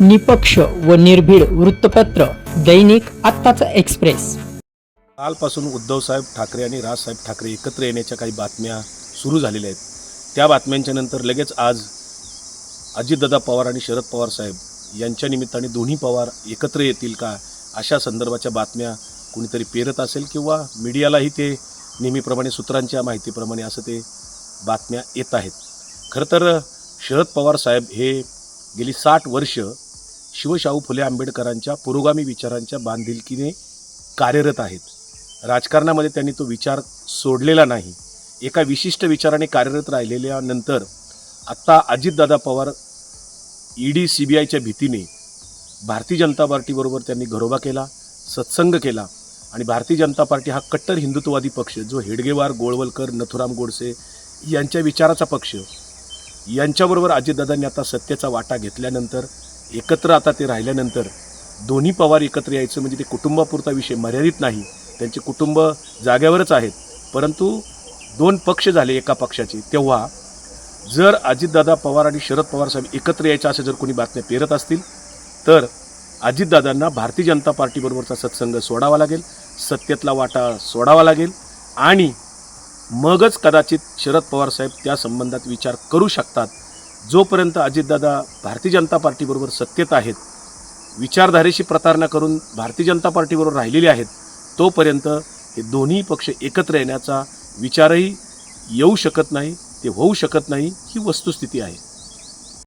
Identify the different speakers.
Speaker 1: निपक्ष व निर्भीड वृत्तपत्र दैनिक आत्ताचा एक्सप्रेस.
Speaker 2: कालपासून उद्धवसाहेब ठाकरे आणि राजसाहेब ठाकरे एकत्र येण्याच्या काही बातम्या सुरू झालेल्या आहेत. त्या बातम्यांच्या नंतर लगेच आज अजितदादा पवार आणि शरद पवार साहेब यांच्या निमित्ताने दोन्ही पवार एकत्र येतील का अशा संदर्भाच्या बातम्या कुणीतरी पेरत असेल किंवा मीडियालाही ते नेहमीप्रमाणे सूत्रांच्या माहितीप्रमाणे असं ते बातम्या येत आहेत. खरं तर शरद पवार साहेब हे गेली साठ वर्ष शिवशाहू फुले आंबेडकरांच्या पुरोगामी विचारांच्या बांधिलकीने कार्यरत आहेत. राजकारणामध्ये त्यांनी तो विचार सोडलेला नाही. एका विशिष्ट विचाराने कार्यरत राहिलेल्यानंतर आत्ता Ajitdada Pawar ED C B आयच्या भीतीने भारतीय जनता पार्टीबरोबर त्यांनी घरोबा केला सत्संग केला आणि भारतीय जनता पार्टी हा कट्टर हिंदुत्ववादी पक्ष जो हेडगेवार गोळवलकर नथुराम गोडसे यांच्या विचाराचा पक्ष. यांच्याबरोबर अजितदादांनी आता सत्तेचा वाटा घेतल्यानंतर एकत्र आता ते राहिल्यानंतर दोन्ही पवार एकत्र यायचं म्हणजे ते कुटुंबापुरता विषय मर्यादित नाही. त्यांचे कुटुंब जाग्यावरच आहेत. परंतु दोन पक्ष झाले एका पक्षाचे. तेव्हा जर अजितदादा पवार आणि शरद पवार साहेब एकत्र यायच्या असं जर कोणी बातम्या पेरत असतील तर अजितदादांना भारतीय जनता पार्टीबरोबरचा सत्संग सोडावा लागेल सत्तेतला वाटा सोडावा लागेल आणि मगच कदाचित शरद पवार साहेब त्या संबंधात विचार करू शकतात जोपर्यंत अजितदादा भारतीय जनता पार्टीबरोबर सत्तेत आहेत विचारधारेशी प्रतारणा करून भारतीय जनता पार्टीबरोबर राहिलेले आहेत तोपर्यंत हे दोन्ही पक्ष एकत्र येण्याचा विचारही येऊ शकत नाही ते होऊ शकत नाही ही वस्तुस्थिती आहे.